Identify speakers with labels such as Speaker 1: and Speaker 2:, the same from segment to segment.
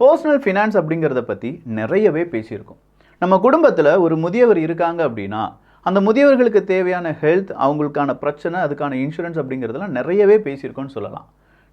Speaker 1: Personal finance அப்படிங்கிறத பற்றி நிறையவே பேசியிருக்கோம். நம்ம குடும்பத்தில் ஒரு முதியவர் இருக்காங்க அப்படின்னா அந்த முதியவர்களுக்கு தேவையான ஹெல்த் அவங்களுக்கான பிரச்சனை அதுக்கான இன்சூரன்ஸ் அப்படிங்கிறதெல்லாம் நிறையவே பேசியிருக்கோம்னு சொல்லலாம்.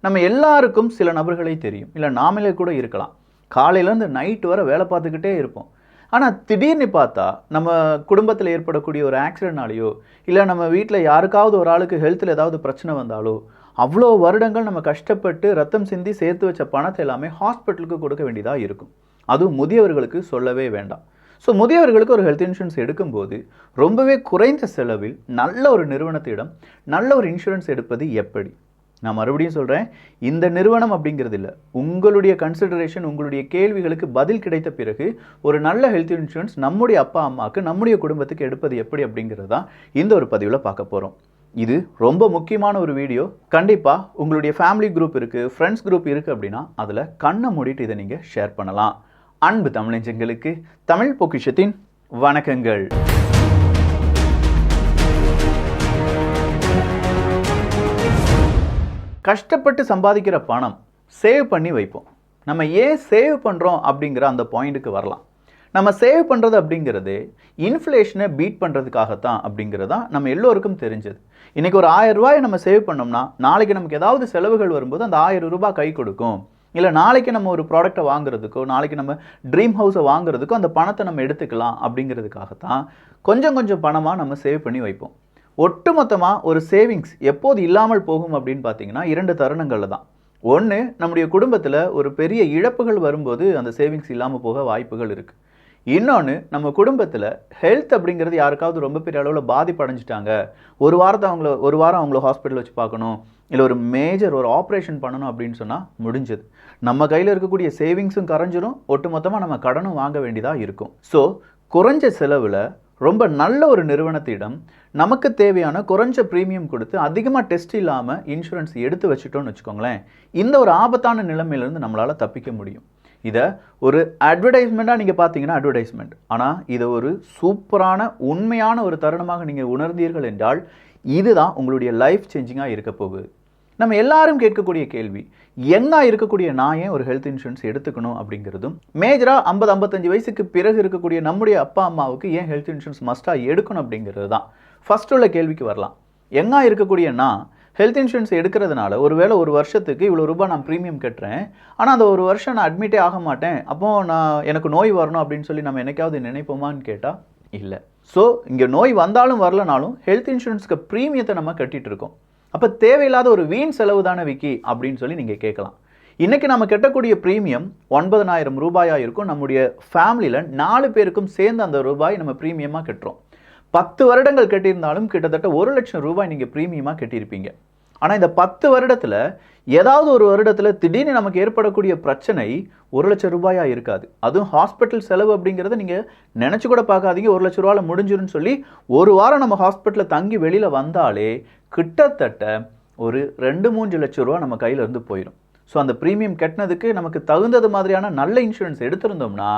Speaker 1: நம்ம எல்லாருக்கும் சில நபர்களை தெரியும். இல்லை நாமளே கூட இருக்கலாம். காலையிலேருந்து நைட் வரை வேலை பார்த்துக்கிட்டே இருப்போம். ஆனால் திடீர்னு பார்த்தா நம்ம குடும்பத்தில் ஏற்படக்கூடிய ஒரு ஆக்சிடென்ட்னாலேயோ இல்லை நம்ம வீட்டில் யாருக்காவது ஒரு ஆளுக்கு ஹெல்த்தில் ஏதாவது பிரச்சனை வந்தாலோ அவ்வளோ வருடங்கள் நம்ம கஷ்டப்பட்டு ரத்தம் சிந்தி சேர்த்து வச்ச பணத்தை எல்லாமே ஹாஸ்பிட்டலுக்கு கொடுக்க வேண்டியதாக இருக்கும். அதுவும் முதியவர்களுக்கு சொல்லவே வேண்டாம். ஸோ முதியவர்களுக்கு ஒரு ஹெல்த் இன்சூரன்ஸ் எடுக்கும்போது ரொம்பவே குறைந்த செலவில் நல்ல ஒரு நிறுவனத்திடம் நல்ல ஒரு இன்சூரன்ஸ் எடுப்பது எப்படி? நான் மறுபடியும் சொல்கிறேன் இந்த நிறுவனம் அப்படிங்கிறது இல்லை. உங்களுடைய கன்சிடரேஷன் உங்களுடைய கேள்விகளுக்கு பதில் கிடைத்த பிறகு ஒரு நல்ல ஹெல்த் இன்சூரன்ஸ் நம்முடைய அப்பா அம்மாவுக்கு நம்முடைய குடும்பத்துக்கு எடுப்பது எப்படி அப்படிங்கிறது தான் இந்த ஒரு பதிவில் பார்க்க போகிறோம் இது ரொம்ப முக்கியமான ஒரு வீடியோ. கண்டிப்பாக உங்களுடைய ஃபேமிலி குரூப் இருக்குது ஃப்ரெண்ட்ஸ் குரூப் இருக்குது அப்படின்னா அதில் கண்ணை மூடிட்டு இதை நீங்கள் ஷேர் பண்ணலாம். அன்பு தமிழஞ்சங்களுக்கு தமிழ் பொக்கிஷத்தின் வணக்கங்கள். கஷ்டப்பட்டு சம்பாதிக்கிற பணம் சேவ் பண்ணி வைப்போம். நம்ம ஏன் சேவ் பண்ணுறோம் அப்படிங்கிற அந்த பாயிண்ட்டுக்கு வரலாம். நம்ம சேவ் பண்ணுறது அப்படிங்கிறது இன்ஃப்ளேஷனை பீட் பண்ணுறதுக்காகத்தான் அப்படிங்கிறது தான் நம்ம எல்லோருக்கும் தெரிஞ்சது. இன்றைக்கி ஒரு ஆயிரம் ரூபாயை நம்ம சேவ் பண்ணோம்னா நாளைக்கு நமக்கு ஏதாவது செலவுகள் வரும்போது அந்த ஆயிரம் ரூபாய் கை கொடுக்கும். இல்லை நாளைக்கு நம்ம ஒரு ப்ராடக்ட்டை வாங்குறதுக்கோ நாளைக்கு நம்ம ட்ரீம் ஹவுஸை வாங்குறதுக்கோ அந்த பணத்தை நம்ம எடுத்துக்கலாம் அப்படிங்கிறதுக்காகத்தான் கொஞ்சம் கொஞ்சம் பணமாக நம்ம சேவ் பண்ணி வைப்போம். ஒட்டுமொத்தமாக ஒரு சேவிங்ஸ் எப்போது இல்லாமல் போகும் அப்படின்னு பார்த்தீங்கன்னா இரண்டு தருணங்களில் தான். ஒன்று நம்முடைய குடும்பத்தில் ஒரு பெரிய இழப்புகள் வரும்போது அந்த சேவிங்ஸ் இல்லாமல் போக வாய்ப்புகள் இருக்குது இன்னொன்று நம்ம குடும்பத்தில் ஹெல்த் அப்படிங்கிறது யாருக்காவது ரொம்ப பெரிய அளவில் பாதிப்படைஞ்சிட்டாங்க. ஒரு வாரத்தை அவங்கள ஒரு வாரம் அவங்கள ஹாஸ்பிட்டல் வச்சு பார்க்கணும். இல்லை ஒரு மேஜர் ஒரு ஆப்ரேஷன் பண்ணணும் அப்படின்னு சொன்னால் முடிஞ்சது. நம்ம கையில் இருக்கக்கூடிய சேவிங்ஸும் கரைஞ்சிரும். ஒட்டுமொத்தமாக நம்ம கடனும் வாங்க வேண்டியதாக இருக்கும். ஸோ குறைஞ்ச செலவில் ரொம்ப நல்ல ஒரு நிறுவனத்திடம் நமக்கு தேவையான குறைஞ்ச ப்ரீமியம் கொடுத்து அதிகமாக டெஸ்ட் இல்லாமல் இன்சூரன்ஸ் எடுத்து வச்சுட்டோம்னு வச்சுக்கோங்களேன். இந்த ஒரு ஆபத்தான நிலைமையிலேருந்து நம்மளால் தப்பிக்க முடியும். இதை ஒரு அட்வர்டைஸ்மெண்ட்டாக நீங்கள் பார்த்தீங்கன்னா அட்வர்டைஸ்மெண்ட் ஆனால் இதை ஒரு சூப்பரான உண்மையான ஒரு தருணமாக நீங்கள் உணர்ந்தீர்கள் என்றால் இதுதான் உங்களுடைய லைஃப் சேஞ்சிங்காக இருக்க போகுது. நம்ம எல்லாரும் கேட்கக்கூடிய கேள்வி என்ன இருக்கக்கூடிய நான் ஏன் ஒரு ஹெல்த் இன்சூரன்ஸ் எடுத்துக்கணும் அப்படிங்கிறதும் மேஜராக ஐம்பது ஐம்பத்தஞ்சு வயசுக்கு பிறகு இருக்கக்கூடிய நம்முடைய அப்பா அம்மாவுக்கு ஏன் ஹெல்த் இன்சூரன்ஸ் மஸ்ட்டாக எடுக்கணும் அப்படிங்கிறது தான் ஃபஸ்ட்டு உள்ள கேள்விக்கு வரலாம். எங்கே இருக்கக்கூடிய நான் ஹெல்த் இன்சூரன்ஸ் எடுக்கிறதுனால ஒருவேளை ஒரு வருஷத்துக்கு இவ்வளோ ரூபாய் நான் ப்ரீமியம் கட்டுறேன். ஆனால் அந்த ஒரு வருஷம் நான் அட்மிட்டே ஆக மாட்டேன். அப்போது நான் எனக்கு நோய் வரணும் அப்படின்னு சொல்லி நம்ம என்னைக்காவது நினைப்போமான்னு கேட்டால் இல்லை. ஸோ இங்கே நோய் வந்தாலும் வரலனாலும் ஹெல்த் இன்சூரன்ஸ்க்கு ப்ரீமியத்தை நம்ம கட்டிகிட்டு இருக்கோம். அப்போ தேவையில்லாத ஒரு வீண் செலவு தானே விக்கி? அப்படின்னு சொல்லி நீங்கள் கேட்கலாம். இன்றைக்கி நம்ம கட்டக்கூடிய ப்ரீமியம் ஒன்பதனாயிரம் ரூபாயாக இருக்கும். நம்முடைய ஃபேமிலியில் நாலு பேருக்கும் சேர்ந்து அந்த ரூபாய் நம்ம ப்ரீமியமாக கட்டுறோம். பத்து வருடங்கள் கட்டியிருந்தாலும் கிட்டத்தட்ட ஒரு லட்சம் ரூபாய் நீங்கள் ப்ரீமியமாக கட்டியிருப்பீங்க. ஆனால் இந்த பத்து வருடத்தில் ஏதாவது ஒரு வருடத்தில் திடீர்னு நமக்கு ஏற்படக்கூடிய பிரச்சனை ஒரு லட்சம் ரூபாயாக இருக்காது. அதுவும் ஹாஸ்பிட்டல் செலவு அப்படிங்கிறத நீங்கள் நினச்சி கூட பார்க்காதீங்க. ஒரு லட்ச ரூபாயில் முடிஞ்சிருன்னு சொல்லி ஒரு வாரம் நம்ம ஹாஸ்பிட்டலில் தங்கி வெளியில் வந்தாலே கிட்டத்தட்ட ஒரு ரெண்டு மூன்று லட்ச ரூபா நம்ம கையில இருந்து போயிடும் ஸோ அந்த ப்ரீமியம் கட்டினதுக்கு நமக்கு தகுந்தது மாதிரியான நல்ல இன்சூரன்ஸ் எடுத்திருந்தோம்னா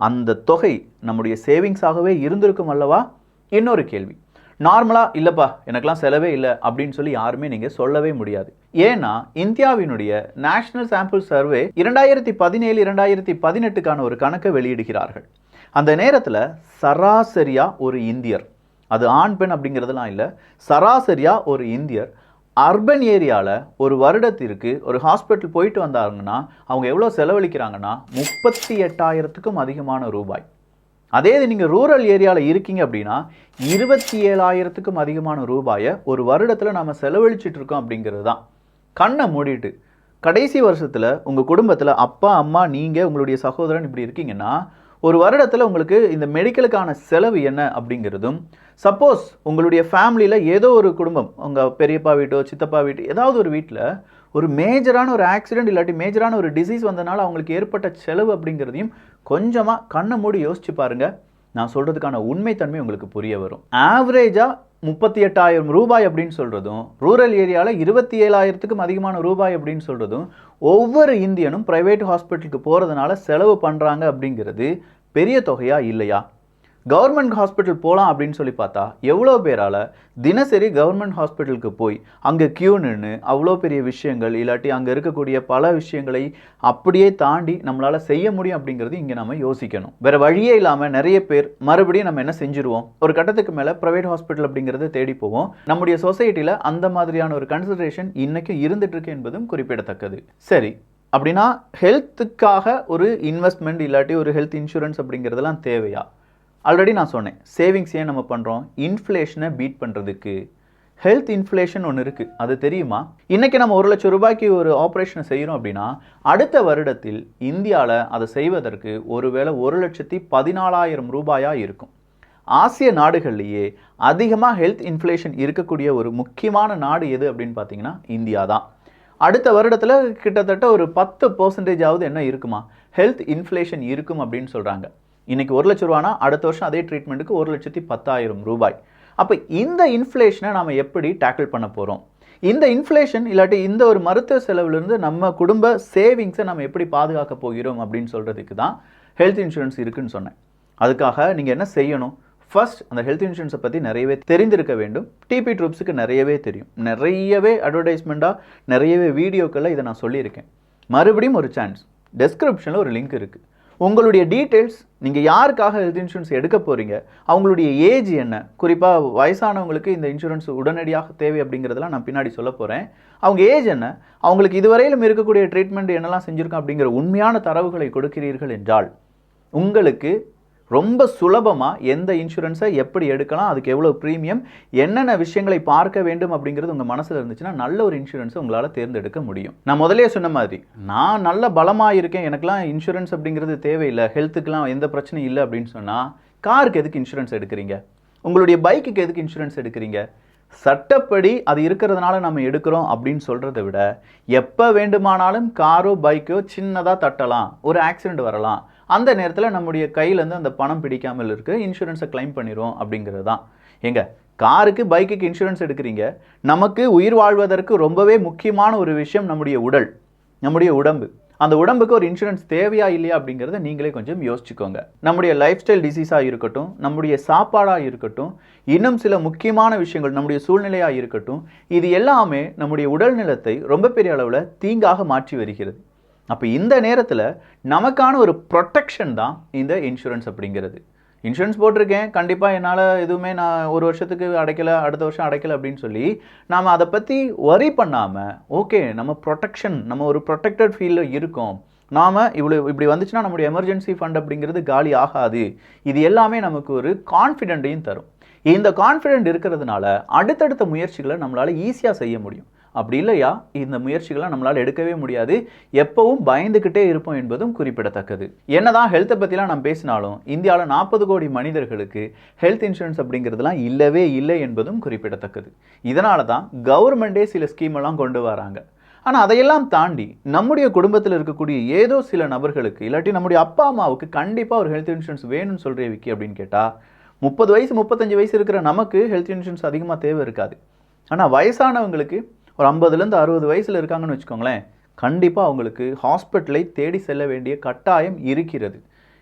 Speaker 1: அந்த தொகை நம்முடைய சேவிங்ஸாகவே இருந்திருக்கும் அல்லவா? இன்னொரு கேள்வி. நார்மலாக இல்லைப்பா எனக்கெல்லாம் செலவே இல்லை அப்படின்னு சொல்லி யாருமே நீங்கள் சொல்லவே முடியாது. ஏன்னா இந்தியாவினுடைய நேஷனல் சாம்பிள் சர்வே இரண்டாயிரத்தி பதினேழு இரண்டாயிரத்தி பதினெட்டுக்கான ஒரு கணக்கை வெளியிடுகிறார்கள். அந்த நேரத்தில் சராசரியாக ஒரு இந்தியர் அது ஆண் பெண் அப்படிங்கிறதுலாம் இல்லை சராசரியாக ஒரு இந்தியர் அர்பன் ஏரியாவில் ஒரு வருடத்திற்கு ஒரு ஹாஸ்பிட்டல் போயிட்டு வந்தாங்கன்னா அவங்க எவ்வளோ செலவழிக்கிறாங்கன்னா முப்பத்தி எட்டாயிரத்துக்கும் அதிகமான ரூபாய். அதே இது நீங்கள் ரூரல் ஏரியாவில் இருக்கீங்க அப்படின்னா இருபத்தி ஏழாயிரத்துக்கும் அதிகமான ரூபாயை ஒரு வருடத்தில் நம்ம செலவழிச்சிட்டு இருக்கோம் அப்படிங்கிறது தான் கண்ணை மூடிட்டு கடைசி வருஷத்தில் உங்கள் குடும்பத்தில் அப்பா அம்மா நீங்கள் உங்களுடைய சகோதரன் இப்படி இருக்கீங்கன்னா ஒரு வருடத்தில் உங்களுக்கு இந்த மெடிக்கலுக்கான செலவு என்ன அப்படிங்கிறதும் சப்போஸ் உங்களுடைய ஃபேமிலியில் ஏதோ ஒரு குடும்பம் உங்கள் பெரியப்பா வீட்டோ சித்தப்பா வீட்டு ஏதாவது ஒரு வீட்டில் ஒரு மேஜரான ஒரு ஆக்சிடென்ட் இல்லாட்டி மேஜரான ஒரு டிசீஸ் வந்தனால அவங்களுக்கு ஏற்பட்ட செலவு அப்படிங்கிறதையும் கொஞ்சமாக கண்ணை மூடி யோசிச்சு பாருங்கள் நான் சொல்கிறதுக்கான உண்மைத்தன்மை உங்களுக்கு புரிய வரும். ஆவரேஜாக முப்பத்தி எட்டாயிரம் ரூபாய் அப்படின்னு சொல்கிறதும் ரூரல் ஏரியாவில் இருபத்தி ஏழாயிரத்துக்கும் அதிகமான ரூபாய் அப்படின்னு சொல்கிறதும் ஒவ்வொரு இந்தியனும் ப்ரைவேட் ஹாஸ்பிட்டலுக்கு போகிறதுனால செலவு பண்ணுறாங்க அப்படிங்கிறது பெரிய தொகையாக இல்லையா? கவர்மெண்ட் ஹாஸ்பிட்டல் போகலாம் அப்படின்னு சொல்லி பார்த்தா எவ்வளோ பேரால் தினசரி கவர்மெண்ட் ஹாஸ்பிட்டலுக்கு போய் அங்கே கியூ நின்று அவ்வளோ பெரிய விஷயங்கள் இல்லாட்டி அங்கே இருக்கக்கூடிய பல விஷயங்களை அப்படியே தாண்டி நம்மளால் செய்ய முடியும் அப்படிங்கிறது இங்கே நம்ம யோசிக்கணும். வேறு வழியே இல்லாமல் நிறைய பேர் மறுபடியும் நம்ம என்ன செஞ்சுருவோம்? ஒரு கட்டத்துக்கு மேலே ப்ரைவேட் ஹாஸ்பிட்டல் அப்படிங்கிறத தேடி போவோம். நம்முடைய சொசைட்டியில் அந்த மாதிரியான ஒரு கன்சிடரேஷன் இன்றைக்கும் இருந்துட்டு இருக்கு என்பதும் குறிப்பிடத்தக்கது. சரி அப்படின்னா ஹெல்த்துக்காக ஒரு இன்வெஸ்ட்மெண்ட் இல்லாட்டி ஒரு ஹெல்த் இன்சூரன்ஸ் அப்படிங்கிறதெல்லாம் தேவையா? ஆல்ரெடி நான் சொன்னேன் சேவிங்ஸ் ஏன் நம்ம பண்ணுறோம் இன்ஃப்ளேஷனை பீட் பண்ணுறதுக்கு ஹெல்த் இன்ஃப்ளேஷன் ஒன்று இருக்குது அது தெரியுமா? இன்றைக்கி நம்ம ஒரு லட்சம் ரூபாய்க்கு ஒரு ஆப்ரேஷனை செய்கிறோம் அப்படின்னா அடுத்த வருடத்தில் இந்தியாவில் அதை செய்வதற்கு ஒருவேளை ஒரு லட்சத்தி பதினாலாயிரம் ரூபாயாக இருக்கும். ஆசிய நாடுகள்லேயே அதிகமாக ஹெல்த் இன்ஃப்ளேஷன் இருக்கக்கூடிய ஒரு முக்கியமான நாடு எது அப்படின்னு பார்த்தீங்கன்னா இந்தியா தான். அடுத்த வருடத்தில் கிட்டத்தட்ட ஒரு பத்து பர்சன்டேஜாவது என்ன இருக்குமா? ஹெல்த் இன்ஃப்ளேஷன் இருக்கும் அப்படின்னு சொல்கிறாங்க இன்னைக்கு ஒரு லட்ச ரூபானா அடுத்த வருஷம் அதே ட்ரீட்மெண்ட்டுக்கு ஒரு லட்சத்தி பத்தாயிரம் ரூபாய். அப்போ இந்த இன்ஃப்ளேஷனை நாம் எப்படி டேக்கிள் பண்ண போகிறோம் இந்த இன்ஃப்ளேஷன் இல்லாட்டி இந்த ஒரு மருத்துவ செலவுலேருந்து நம்ம குடும்ப சேவிங்ஸை நம்ம எப்படி பாதுகாக்க போகிறோம் அப்படின்னு சொல்கிறதுக்கு தான் ஹெல்த் இன்சூரன்ஸ் இருக்குன்னு சொன்னேன். அதுக்காக நீங்கள் என்ன செய்யணும்? ஃபர்ஸ்ட் அந்த ஹெல்த் இன்சூரன்ஸை பற்றி நிறையவே தெரிந்திருக்க வேண்டும். டிபி ட்ரூப்ஸுக்கு நிறையவே தெரியும். நிறையவே அட்வர்டைஸ்மெண்ட்டாக நிறையவே வீடியோக்களில் இதை நான் சொல்லியிருக்கேன். மறுபடியும் ஒரு சான்ஸ் டெஸ்கிரிப்ஷனில் ஒரு லிங்க் இருக்குது உங்களுடைய டீட்டெயில்ஸ் நீங்கள் யாருக்காக ஹெல்த் இன்சூரன்ஸ் எடுக்க போகிறீங்க அவங்களுடைய ஏஜ் என்ன? குறிப்பாக வயசானவங்களுக்கு இந்த இன்சூரன்ஸ் உடனடியாக தேவை அப்படிங்கிறதெல்லாம் நான் பின்னாடி சொல்ல போகிறேன் அவங்க ஏஜ் என்ன? அவங்களுக்கு இதுவரையிலும் இருக்கக்கூடிய ட்ரீட்மெண்ட் என்னெல்லாம் செஞ்சுருக்கோம் அப்படிங்கிற உண்மையான தரவுகளை கொடுக்கிறீர்கள் என்றால் உங்களுக்கு ரொம்ப சுலபமாக எந்த இன்சூரன்ஸை எப்படி எடுக்கலாம் அதுக்கு எவ்வளோ ப்ரீமியம் என்னென்ன விஷயங்களை பார்க்க வேண்டும் அப்படிங்கிறது உங்கள் மனசில் இருந்துச்சுன்னா நல்ல ஒரு இன்சூரன்ஸை உங்களால் தேர்ந்தெடுக்க முடியும். நான் முதலே சொன்ன மாதிரி நான் நல்ல பலமாக இருக்கேன் எனக்குலாம் இன்சூரன்ஸ் அப்படிங்கிறது தேவையில்லை ஹெல்த்துக்கெலாம் எந்த பிரச்சனையும் இல்லை அப்படின்னு சொன்னால் காருக்கு எதுக்கு இன்சூரன்ஸ் எடுக்கிறீங்க? உங்களுடைய பைக்குக்கு எதுக்கு இன்சூரன்ஸ் எடுக்கிறீங்க? சட்டப்படி அது இருக்கிறதுனால நம்ம எடுக்கிறோம் அப்படின்னு சொல்கிறத விட எப்போ வேண்டுமானாலும் காரோ பைக்கோ சின்னதாக தட்டலாம் ஒரு ஆக்சிடெண்ட் வரலாம். அந்த நேரத்தில் நம்முடைய கையிலேருந்து அந்த பணம் பிடிக்காமல் இருக்க இன்சூரன்ஸை கிளைம் பண்ணிடுவோம் அப்படிங்கிறது தான் எங்க காருக்கு பைக்குக்கு இன்சூரன்ஸ் எடுக்கிறீங்க நமக்கு உயிர் வாழ்வதற்கு ரொம்பவே முக்கியமான ஒரு விஷயம் நம்முடைய உடல் நம்முடைய உடம்பு. அந்த உடம்புக்கு ஒரு இன்சூரன்ஸ் தேவையா இல்லையா அப்படிங்கிறத நீங்களே கொஞ்சம் யோசிச்சுக்கோங்க. நம்முடைய லைஃப் ஸ்டைல் டிசீஸாக இருக்கட்டும் நம்முடைய சாப்பாடாக இருக்கட்டும் இன்னும் சில முக்கியமான விஷயங்கள் நம்முடைய சூழ்நிலையாக இருக்கட்டும் இது எல்லாமே நம்முடைய உடல் நிலத்தை ரொம்ப பெரிய அளவில் தீங்காக மாற்றி வருகிறது. அப்போ இந்த நேரத்தில் நமக்கான ஒரு ப்ரொட்டெக்ஷன் தான் இந்த இன்சூரன்ஸ் அப்படிங்கிறது. இன்சூரன்ஸ் போட்டிருக்கேன். கண்டிப்பாக என்னால் எதுவுமே நான் ஒரு வருஷத்துக்கு அடைக்கலை அடுத்த வருஷம் அடைக்கலை அப்படின்னு சொல்லி நாம் அதை பற்றி வரி பண்ணாமல் ஓகே நம்ம ப்ரொடெக்ஷன் நம்ம ஒரு ப்ரொடெக்டட் ஃபீல்டில் இருக்கோம். நாம் இவ்வளோ இப்படி வந்துச்சுன்னா நம்முடைய எமர்ஜென்சி ஃபண்ட் அப்படிங்கிறது காலி ஆகாது. இது எல்லாமே நமக்கு ஒரு கான்ஃபிடென்ட்டையும் தரும். இந்த கான்ஃபிடென்ட் இருக்கிறதுனால அடுத்தடுத்த முயற்சிகளை நம்மளால் ஈஸியாக செய்ய முடியும். அப்படி இல்லையா? இந்த முயற்சிகளை நம்மளால் எடுக்கவே முடியாது. எப்பவும் பயந்துக்கிட்டே இருப்போம் என்பதும் குறிப்பிடத்தக்கது. என்னதான் ஹெல்த்தை பற்றிலாம் நம்ம பேசினாலும் இந்தியாவில் நாற்பது கோடி மனிதர்களுக்கு ஹெல்த் இன்சூரன்ஸ் அப்படிங்கிறதுலாம் இல்லவே இல்லை என்பதும் குறிப்பிடத்தக்கது. இதனால தான் கவர்மெண்டே சில ஸ்கீமெல்லாம் கொண்டு வராங்க. ஆனால் அதையெல்லாம் தாண்டி நம்முடைய குடும்பத்தில் இருக்கக்கூடிய ஏதோ சில நபர்களுக்கு இல்லாட்டி நம்முடைய அப்பா அம்மாவுக்கு கண்டிப்பாக ஒரு ஹெல்த் இன்சூரன்ஸ் வேணும்னு சொல்கிறே விக்கி அப்படின்னு கேட்டால் முப்பது வயசு முப்பத்தஞ்சு வயசு இருக்கிற நமக்கு ஹெல்த் இன்சூரன்ஸ் அதிகமாக தேவை இருக்காது. ஆனால் வயசானவங்களுக்கு ஒரு ஐம்பதுலேருந்து அறுபது வயசில் இருக்காங்கன்னு வச்சுக்கோங்களேன் கண்டிப்பாக அவங்களுக்கு ஹாஸ்பிட்டலை தேடி செல்ல வேண்டிய கட்டாயம் இருக்கிறது.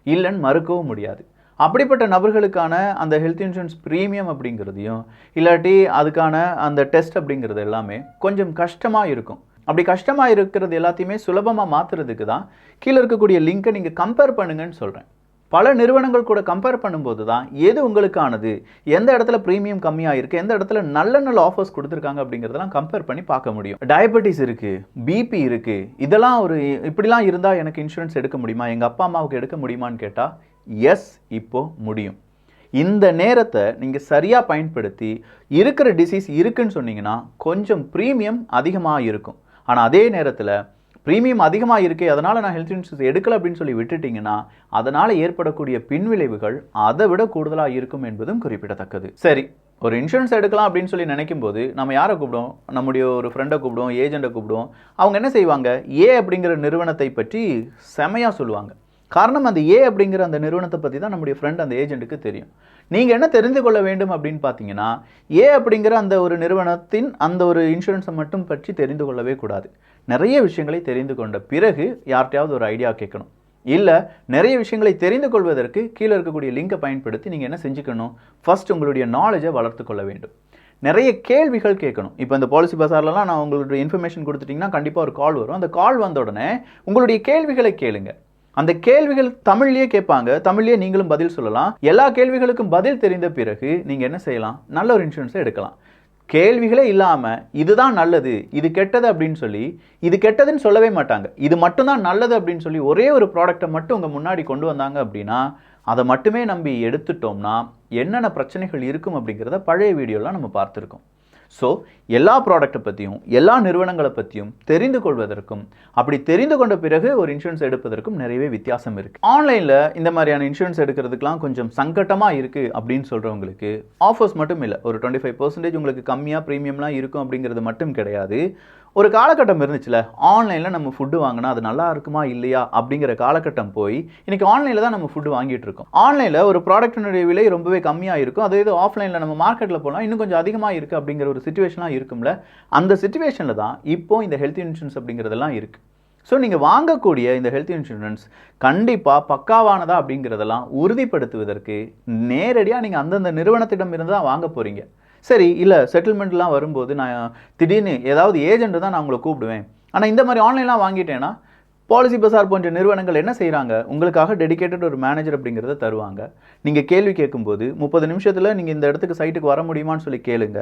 Speaker 1: இல்லைன்னு மறுக்கவும் முடியாது. அப்படிப்பட்ட நபர்களுக்கான அந்த ஹெல்த் இன்சூரன்ஸ் ப்ரீமியம் அப்படிங்கிறதையும் இல்லாட்டி அதுக்கான அந்த டெஸ்ட் அப்படிங்கிறது எல்லாமே கொஞ்சம் கஷ்டமாக இருக்கும். அப்படி கஷ்டமாக இருக்கிறது எல்லாத்தையுமே சுலபமாக மாற்றுறதுக்கு தான் கீழே இருக்கக்கூடிய லிங்க்கை நீங்கள் கம்பேர் பண்ணுங்கன்னு சொல்கிறேன் பல நிறுவனங்கள் கூட கம்பேர் பண்ணும்போது தான் எது உங்களுக்கானது எந்த இடத்துல ப்ரீமியம் கம்மியாக இருக்குது எந்த இடத்துல நல்ல நல்ல ஆஃபர்ஸ் கொடுத்துருக்காங்க அப்படிங்கிறதெல்லாம் கம்பேர் பண்ணி பார்க்க முடியும். டயபெட்டிஸ் இருக்குது பிபி இருக்குது இதெல்லாம் ஒரு இப்படிலாம் இருந்தால் எனக்கு இன்சூரன்ஸ் எடுக்க முடியுமா? எங்கள் அப்பா அம்மாவுக்கு எடுக்க முடியுமான்னு கேட்டால் எஸ் இப்போது முடியும். இந்த நேரத்தை நீங்கள் சரியாக பயன்படுத்தி இருக்கிற டிசீஸ் இருக்குன்னு சொன்னீங்கன்னா கொஞ்சம் ப்ரீமியம் அதிகமாக இருக்கும். ஆனால் அதே நேரத்தில் ப்ரீமியம் அதிகமாக இருக்குது அதனால் நான் ஹெல்த் இன்சூரன்ஸ் எடுக்கலை அப்படின்னு சொல்லி விட்டுட்டிங்கன்னா அதனால் ஏற்படக்கூடிய பின்விளைவுகள் அதை விட கூடுதலாக இருக்கும் என்பதும் குறிப்பிடத்தக்கது. சரி ஒரு இன்சூரன்ஸ் எடுக்கலாம் அப்படின்னு சொல்லி நினைக்கும் போது நம்ம யாரை கூப்பிடுவோம்? நம்முடைய ஒரு ஃப்ரெண்டை கூப்பிடுவோம் ஏஜெண்ட்டை கூப்பிடுவோம். அவங்க என்ன செய்வாங்க? ஏ அப்படிங்கிற நிறுவனத்தை பற்றி செமையாக சொல்லுவாங்க. காரணம் அந்த ஏ அப்படிங்கிற அந்த நிறுவனத்தை பற்றி தான் நம்முடைய ஃப்ரெண்ட் அந்த ஏஜென்ட்டுக்கு தெரியும். நீங்கள் என்ன தெரிந்து கொள்ள வேண்டும் அப்படின்னு பார்த்தீங்கன்னா ஏ அப்படிங்கிற அந்த ஒரு நிறுவனத்தின் அந்த ஒரு இன்சூரன்ஸை மட்டும் பற்றி தெரிந்து கொள்ளவே கூடாது. நிறைய விஷயங்களை தெரிந்து கொண்ட பிறகு யார்கிட்டையாவது ஒரு ஐடியா கேட்கணும். இல்லை நிறைய விஷயங்களை தெரிந்து கொள்வதற்கு கீழே இருக்கக்கூடிய லிங்கை பயன்படுத்தி நீங்கள் என்ன செஞ்சுக்கணும்? ஃபர்ஸ்ட் உங்களுடைய நாலேஜை வளர்த்து கொள்ள வேண்டும். நிறைய கேள்விகள் கேட்கணும். இப்போ இந்த பாலிசி பசார்லலாம் நான் உங்களுடைய இன்ஃபர்மேஷன் கொடுத்துட்டிங்கன்னா கண்டிப்பாக ஒரு கால் வரும். அந்த கால் வந்த உடனே உங்களுடைய கேள்விகளை கேளுங்கள் அந்த கேள்விகள் தமிழ்லேயே கேட்பாங்க. தமிழ்லேயே நீங்களும் பதில் சொல்லலாம். எல்லா கேள்விகளுக்கும் பதில் தெரிந்த பிறகு நீங்கள் என்ன செய்யலாம்? நல்ல ஒரு இன்சூரன்ஸை எடுக்கலாம். கேள்விகளே இல்லாமல் இதுதான் நல்லது இது கெட்டது அப்படின்னு சொல்லி இது கெட்டதுன்னு சொல்லவே மாட்டாங்க. இது மட்டும்தான் நல்லது அப்படின்னு சொல்லி ஒரே ஒரு ப்ராடக்ட்டை மட்டும் உங்கள் முன்னாடி கொண்டு வந்தாங்க அப்படின்னா அதை மட்டுமே நம்பி எடுத்துட்டோம்னா என்னென்ன பிரச்சனைகள் இருக்கும் அப்படிங்கிறத பழைய வீடியோலாம் நம்ம பார்த்துருக்கோம். ஸோ எல்லா ப்ராடக்ட்டை பற்றியும் எல்லா நிறுவனங்களை பற்றியும் தெரிந்து கொள்வதற்கும் அப்படி தெரிந்து கொண்ட பிறகு ஒரு இன்சூரன்ஸ் எடுப்பதற்கும் நிறையவே வித்தியாசம் இருக்குது ஆன்லைனில் இந்த மாதிரியான இன்சூரன்ஸ் எடுக்கிறதுக்கெலாம் கொஞ்சம் சங்கட்டமாக இருக்குது அப்படின்னு சொல்கிறவங்களுக்கு ஆஃபர்ஸ் மட்டும் இல்லை. ஒரு டுவெண்ட்டி ஃபைவ் பர்சன்டேஜ் உங்களுக்கு கம்மியாக ப்ரீமியம்லாம் இருக்கும் அப்படிங்கிறது மட்டும் கிடையாது. ஒரு காலகட்டம் இருந்துச்சுல ஆன்லைனில் நம்ம ஃபுட்டு வாங்கினா அது நல்லா இருக்குமா இல்லையா அப்படிங்கிற காலகட்டம் போய் இன்னைக்கு ஆன்லைனில் தான் நம்ம ஃபுட்டு வாங்கிட்டு இருக்கோம். ஆன்லைனில் ஒரு ப்ராடக்டினுடைய விலை ரொம்பவே கம்மியாக இருக்கும். அதே இது ஆஃப்லைனில் நம்ம மார்க்கெட்டில் போனால் இன்னும் கொஞ்சம் அதிகமாக இருக்குது அப்படிங்கிற ஒரு சுச்சுவேஷனாக இருக்கும்ல. அந்த சுச்சுவேஷனில் தான் இப்போ இந்த ஹெல்த் இன்சூரன்ஸ் அப்படிங்கிறதெல்லாம் இருக்குது ஸோ நீங்கள் வாங்கக்கூடிய இந்த ஹெல்த் இன்சூரன்ஸ் கண்டிப்பாக பக்காவானதா அப்படிங்கிறதெல்லாம் உறுதிப்படுத்துவதற்கு நேரடியாக நீங்கள் அந்தந்த நிறுவனத்திடம் இருந்து தான் வாங்க போகிறீங்க சரி இல்லை செட்டில்மெண்ட்லாம் வரும்போது நான் திடீர்னு ஏதாவது ஏஜென்ட் தான் நான் உங்களை கூப்பிடுவேன். ஆனால் இந்த மாதிரி ஆன்லைன்லாம் வாங்கிட்டேன்னா பாலிசி பசார் போன்ற நிறுவனங்கள் என்ன செய்கிறாங்க உங்களுக்காக டெடிகேட்டட் ஒரு மேனேஜர் அப்படிங்கிறத தருவாங்க. நீங்கள் கேள்வி கேட்கும்போது முப்பது நிமிஷத்தில் நீங்கள் இந்த இடத்துக்கு சைட்டுக்கு வர முடியுமான்னு சொல்லி கேளுங்க.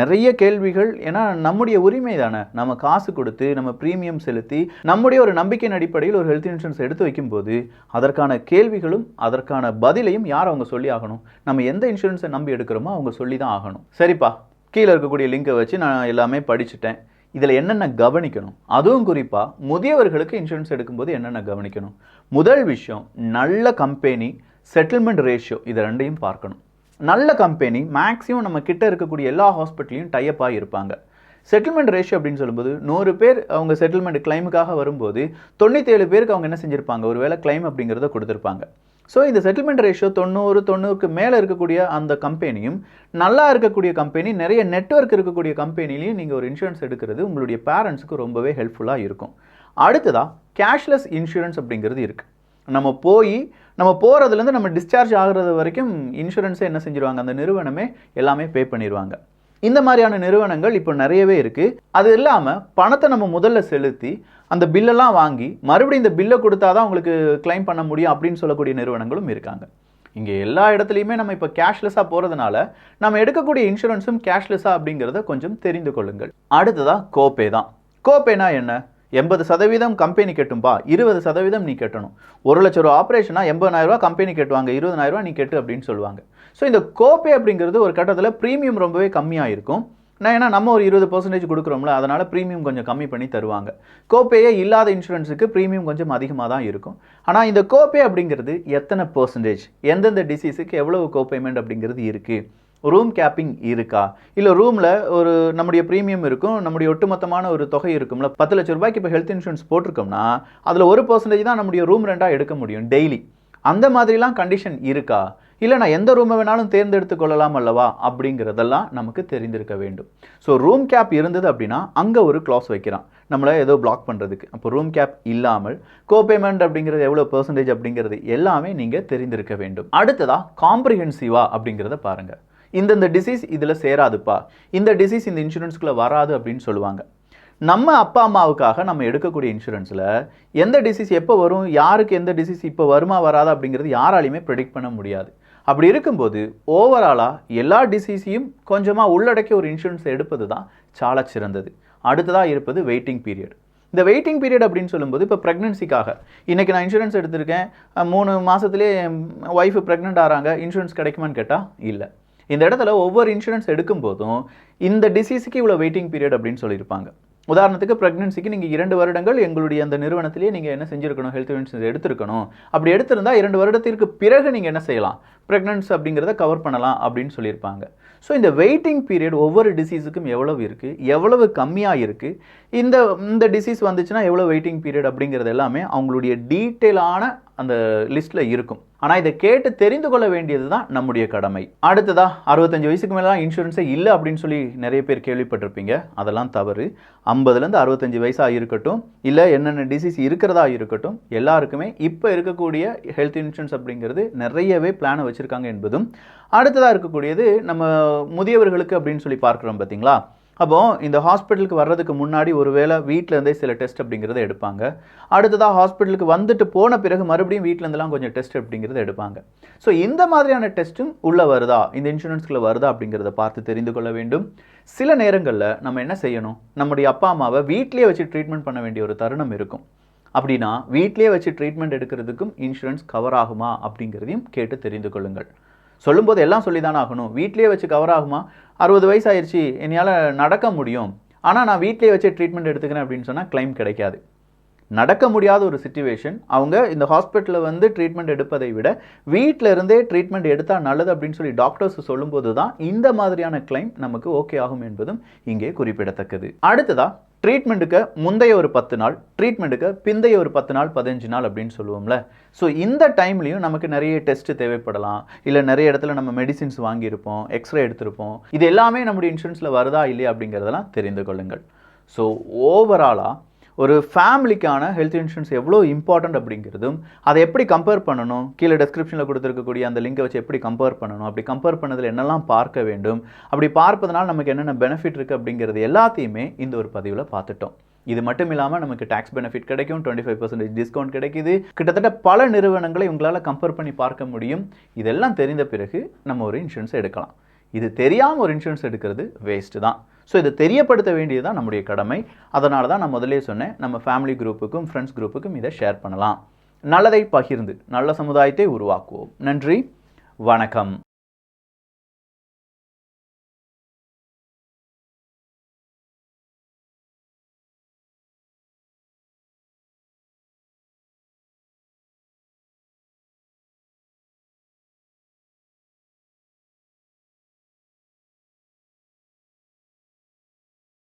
Speaker 1: நிறைய கேள்விகள் ஏன்னா நம்முடைய உரிமை தானே. நம்ம காசு கொடுத்து நம்ம ப்ரீமியம் செலுத்தி நம்முடைய ஒரு நம்பிக்கையின் அடிப்படையில் ஒரு ஹெல்த் இன்சூரன்ஸ் எடுத்து வைக்கும்போது அதற்கான கேள்விகளும் அதற்கான பதிலையும் யார் அவங்க சொல்லி ஆகணும்? நம்ம எந்த இன்சூரன்ஸை நம்பி எடுக்கிறோமோ அவங்க சொல்லி தான் ஆகணும். சரிப்பா. கீழே இருக்கக்கூடிய லிங்கை வச்சு நான் எல்லாமே படிச்சுட்டேன். இதில் என்னென்ன கவனிக்கணும்? அதுவும் குறிப்பாக முதியவர்களுக்கு இன்சூரன்ஸ் எடுக்கும்போது என்னென்ன கவனிக்கணும்? முதல் விஷயம் நல்ல கம்பெனி செட்டில்மெண்ட் ரேஷியோ இதை ரெண்டையும் பார்க்கணும். நல்ல கம்பெனி மேக்ஸிமம் நம்ம கிட்ட இருக்கக்கூடிய எல்லா ஹாஸ்பிட்டலையும் டைப்பாக இருப்பாங்க செட்டில்மெண்ட் ரேஷியோ அப்படின்னு சொல்லும்போது நூறு பேர் அவங்க செட்டில்மெண்ட் கிளைமுக்காக வரும்போது தொண்ணூற்றேழு பேருக்கு அவங்க என்ன செஞ்சுருப்பாங்க? ஒரு வேளை கிளைம் அப்படிங்கிறத கொடுத்துருப்பாங்க. ஸோ இந்த செட்டில்மெண்ட் ரேஷியோ தொண்ணூறு தொண்ணூறுக்கு மேலே இருக்கக்கூடிய அந்த கம்பெனியும் நல்லா இருக்கக்கூடிய கம்பெனி நிறைய நெட்வொர்க் இருக்கக்கூடிய கம்பெனிலையும் நீங்கள் ஒரு இன்சூரன்ஸ் எடுக்கிறது உங்களுடைய பேரண்ட்ஸுக்கு ரொம்பவே ஹெல்ப்ஃபுல்லாக இருக்கும். அடுத்ததாக கேஷ்லெஸ் இன்சூரன்ஸ் அப்படிங்கிறது இருக்குது நம்ம போய் நம்ம போகிறதுலேருந்து நம்ம டிஸ்சார்ஜ் ஆகிறது வரைக்கும் இன்சூரன்ஸை என்ன செஞ்சுருவாங்க? அந்த நிறுவனமே எல்லாமே பே பண்ணிடுவாங்க இந்த மாதிரியான நிறுவனங்கள் இப்போ நிறையவே இருக்குது அது இல்லாமல் பணத்தை நம்ம முதல்ல செலுத்தி அந்த பில்லெல்லாம் வாங்கி மறுபடியும் இந்த பில்லை கொடுத்தா தான் உங்களுக்கு கிளைம் பண்ண முடியும் அப்படின்னு சொல்லக்கூடிய நிறுவனங்களும் இருக்காங்க. இங்கே எல்லா இடத்துலையுமே நம்ம இப்போ கேஷ்லெஸ்ஸாக போகிறதுனால நம்ம எடுக்கக்கூடிய இன்சூரன்ஸும் கேஷ்லெஸ்ஸாக அப்படிங்கிறத கொஞ்சம் தெரிந்து கொள்ளுங்கள். அடுத்ததாக கோபே தான். கோபேனா என்ன? எண்பது சதவீதம் கம்பெனி கட்டும்பா? இருபது சதவீதம் நீ கட்டணும். ஒரு லட்ச ரூபா ஆப்ரேஷனா எண்பதாயிரரூவா கம்பெனி கட்டுவாங்க. இருபதாயிரரூவா நீ கட்டு அப்படின்னு சொல்லுவாங்க. ஸோ இந்த கோபே அப்படிங்கிறது ஒரு கட்டத்தில் ப்ரீமியம் ரொம்பவே கம்மியாக இருக்கும். நான் ஏன்னா நம்ம ஒரு இருபது பர்சன்டேஜ் கொடுக்குறோம்ல அதனால் ப்ரீமியம் கொஞ்சம் கம்மி பண்ணி தருவாங்க. கோப்பையே இல்லாத இன்சூரன்ஸுக்கு ப்ரீமியம் கொஞ்சம் அதிகமாக தான் இருக்கும். ஆனால் இந்த கோப்பை அப்படிங்கிறது எத்தனை பர்சன்டேஜ் எந்தெந்த டிசீஸுக்கு எவ்வளவு கோபேமெண்ட் அப்படிங்கிறது இருக்குது ரூம் கேப்பிங் இருக்கா? இல்லை ரூமில் ஒரு நம்முடைய ப்ரீமியம் இருக்கும் நம்முடைய ஒட்டுமொத்தமான ஒரு தொகை இருக்கும்ல பத்து லட்ச ரூபாய்க்கு இப்போ ஹெல்த் இன்சூரன்ஸ் போட்டிருக்கோம்னா அதில் ஒரு பர்சன்டேஜ் தான் நம்முடைய ரூம் ரெண்டாக எடுக்க முடியும் டெய்லி அந்த மாதிரிலாம் கண்டிஷன் இருக்கா? இல்லை நான் எந்த ரூமை வேணாலும் தேர்ந்தெடுத்து கொள்ளலாம் அல்லவா? அப்படிங்கிறதெல்லாம் நமக்கு தெரிந்திருக்க வேண்டும். ஸோ ரூம் கேப் இருந்தது அப்படின்னா அங்கே ஒரு க்ளாஸ் வைக்கிறான். நம்மளை ஏதோ பிளாக் பண்ணுறதுக்கு அப்போ ரூம் கேப் இல்லாமல் கோபேமெண்ட் அப்படிங்கிறது எவ்வளோ பெர்சன்டேஜ் அப்படிங்கிறது எல்லாமே நீங்கள் தெரிந்திருக்க வேண்டும். அடுத்ததாக காம்ப்ரிஹென்சிவா அப்படிங்கிறத பாருங்கள் இந்தந்த டிசீஸ் இதில் சேராதுப்பா. இந்த டிசீஸ் இந்த இன்சூரன்ஸ்குள்ளே வராது அப்படின்னு சொல்லுவாங்க. நம்ம அப்பா அம்மாவுக்காக நம்ம எடுக்கக்கூடிய இன்சூரன்ஸில் எந்த டிசீஸ் எப்போ வரும் யாருக்கு எந்த டிசீஸ் இப்போ வருமா வராதா அப்படிங்கிறது யாராலையுமே ப்ரெடிக்ட் பண்ண முடியாது. அப்படி இருக்கும்போது ஓவராலாக எல்லா டிசீஸையும் கொஞ்சமாக உள்ளடக்கி ஒரு இன்சூரன்ஸ் எடுப்பது தான் சால சிறந்தது. அடுத்ததாக இருப்பது வெயிட்டிங் பீரியட் இந்த வெயிட்டிங் பீரியட் அப்படின்னு சொல்லும்போது இப்போ ப்ரெக்னன்சிக்காக இன்றைக்கி நான் இன்சூரன்ஸ் எடுத்திருக்கேன். மூணு மாதத்துலேயே ஒய்ஃபு ப்ரெக்னென்ட் ஆகிறாங்க இன்சூரன்ஸ் கிடைக்குமான்னு கேட்டால் இல்லை. இந்த இடத்துல ஒவ்வொரு இன்சூரன்ஸ் எடுக்கும்போதும் இந்த டிசீஸுக்கு இவ்வளோ வெயிட்டிங் பீரியட் அப்படின்னு சொல்லியிருப்பாங்க. உதாரணத்துக்கு ப்ரெக்னன்சிக்கு நீங்கள் இரண்டு வருடங்கள் எங்களுடைய அந்த நிறுவனத்திலேயே நீங்கள் என்ன செஞ்சுருக்கணும் ஹெல்த் இன்சூரன்ஸ் எடுத்திருக்கணும். அப்படி எடுத்திருந்தால் இரண்டு வருடத்திற்கு பிறகு நீங்கள் என்ன செய்யலாம்? ப்ரெக்னன்ஸ் அப்படிங்கிறத கவர் பண்ணலாம் அப்படின்னு சொல்லியிருப்பாங்க. ஸோ இந்த வெயிட்டிங் பீரியட் ஒவ்வொரு டிசீஸுக்கும் எவ்வளவு இருக்குது எவ்வளவு கம்மியாக இருக்குது இந்த இந்த டிசீஸ் வந்துச்சுன்னா எவ்வளோ வெயிட்டிங் பீரியட் அப்படிங்கிறது எல்லாமே அவங்களுடைய டீட்டெயிலான அந்த லிஸ்ட்டில் இருக்கும். ஆனால் இதை கேட்டு தெரிந்து கொள்ள வேண்டியது தான் நம்முடைய கடமை. அடுத்ததா அறுபத்தஞ்சு வயசுக்கு மேலாம் இன்சூரன்ஸே இல்லை அப்படின்னு சொல்லி நிறைய பேர் கேள்விப்பட்டிருப்பீங்க. அதெல்லாம் தவறு. ஐம்பதுலேருந்து அறுபத்தஞ்சு வயசாக இருக்கட்டும் இல்லை என்னென்ன டிசீஸ் இருக்கிறதா இருக்கட்டும் எல்லாருக்குமே இப்போ இருக்கக்கூடிய ஹெல்த் இன்சூரன்ஸ் அப்படிங்கிறது நிறையவே பிளானை வச்சுருக்காங்க என்பதும். அடுத்ததாக இருக்கக்கூடியது நம்ம முதியவர்களுக்கு அப்படின்னு சொல்லி பார்க்குறோம் பார்த்தீங்களா? அப்போ இந்த ஹாஸ்பிட்டலுக்கு வர்றதுக்கு முன்னாடி ஒருவேளை வீட்டில் இருந்தே சில டெஸ்ட் அப்படிங்கிறத எடுப்பாங்க. அடுத்ததாக ஹாஸ்பிட்டலுக்கு வந்துட்டு போன பிறகு மறுபடியும் வீட்டிலேருந்துலாம் கொஞ்சம் டெஸ்ட் அப்படிங்கிறத எடுப்பாங்க. ஸோ இந்த மாதிரியான டெஸ்ட்டும் உள்ளே வருதா? இந்த இன்சூரன்ஸ்குள்ளே வருதா அப்படிங்கிறத பார்த்து தெரிந்து கொள்ள வேண்டும். சில நேரங்களில் நம்ம என்ன செய்யணும்? நம்முடைய அப்பா அம்மாவை வீட்லேயே வச்சு ட்ரீட்மெண்ட் பண்ண வேண்டிய ஒரு தருணம் இருக்கும். அப்படின்னா வீட்டிலேயே வச்சு ட்ரீட்மெண்ட் எடுக்கிறதுக்கும் இன்சூரன்ஸ் கவர் ஆகுமா அப்படிங்கிறதையும் கேட்டு தெரிந்து கொள்ளுங்கள். சொல்லும்போது எல்லாம் சொல்லி தானே ஆகணும். வீட்லேயே வச்சு கவர் ஆகுமா? அறுபது வயசு ஆயிடுச்சு என்னையால் நடக்க முடியும். ஆனால் நான் வீட்லேயே வச்சு ட்ரீட்மெண்ட் எடுத்துக்கிறேன் அப்படின்னு சொன்னால் கிளைம் கிடைக்காது. நடக்க முடியாத ஒரு சுச்சுவேஷன் அவங்க இந்த ஹாஸ்பிட்டலில் வந்து ட்ரீட்மெண்ட் எடுப்பதை விட வீட்டில் இருந்தே ட்ரீட்மெண்ட் எடுத்தால் நல்லது அப்படின்னு சொல்லி டாக்டர்ஸ் சொல்லும்போது தான் இந்த மாதிரியான கிளைம் நமக்கு ஓகே ஆகும் என்பதும் இங்கே குறிப்பிடத்தக்கது. அடுத்ததாக ட்ரீட்மெண்ட்டுக்கு முந்தைய ஒரு பத்து நாள் ட்ரீட்மெண்ட்டுக்கு பிந்தைய ஒரு பத்து நாள் பதினஞ்சு நாள் அப்படின்னு சொல்லுவோம்ல. ஸோ இந்த டைம்லையும் நமக்கு நிறைய டெஸ்ட் தேவைப்படலாம். இல்லை நிறைய இடத்துல நம்ம மெடிசின்ஸ் வாங்கியிருப்போம் எக்ஸ்ரே எடுத்திருப்போம். இது எல்லாமே நம்முடைய இன்சூரன்ஸில் வருதா இல்லையா அப்படிங்கிறதெல்லாம் தெரிந்து கொள்ளுங்கள். ஸோ ஓவராலாக ஒரு ஃபேமிலிக்கான ஹெல்த் இன்சூரன்ஸ் எவ்வளோ இம்பார்ட்டன்ட் அப்படிங்கிறதும் அதை எப்படி கம்பேர் பண்ணணும் கீழே டெஸ்கிரிப்ஷனில் கொடுத்துருக்கக்கூடிய அந்த லிங்கை வச்சு எப்படி கம்பேர் பண்ணணும் அப்படி கம்பேர் பண்ணதில் என்னெல்லாம் பார்க்க வேண்டும் அப்படி பார்ப்பதனால் நமக்கு என்னென்ன பெனிஃபிட் இருக்குது அப்படிங்கிறது எல்லாத்தையுமே இந்த ஒரு பதிவில் பார்த்துட்டோம். இது மட்டும் இல்லாமல் நமக்கு டேக்ஸ் பெனிஃபிட் கிடைக்கும் டுவெண்ட்டி ஃபைவ் பர்சன்டேஜ் டிஸ்கவுண்ட் கிடைக்குது. கிட்டத்தட்ட பல நிறுவனங்களை உங்களால் கம்பேர் பண்ணி பார்க்க முடியும். இதெல்லாம் தெரிந்த பிறகு நம்ம ஒரு இன்சூரன்ஸ் எடுக்கலாம். இது தெரியாமல் ஒரு இன்சூரன்ஸ் எடுக்கிறது வேஸ்ட்டு தான். ஸோ இதை தெரியப்படுத்த வேண்டியது தான் நம்முடைய கடமை. அதனால தான் நான் முதலே சொன்னேன் நம்ம ஃபேமிலி குரூப்புக்கும் ஃப்ரெண்ட்ஸ் குரூப்புக்கும் இதை ஷேர் பண்ணலாம். நல்லதை பகிர்ந்து நல்ல சமுதாயத்தை உருவாக்குவோம். நன்றி வணக்கம்.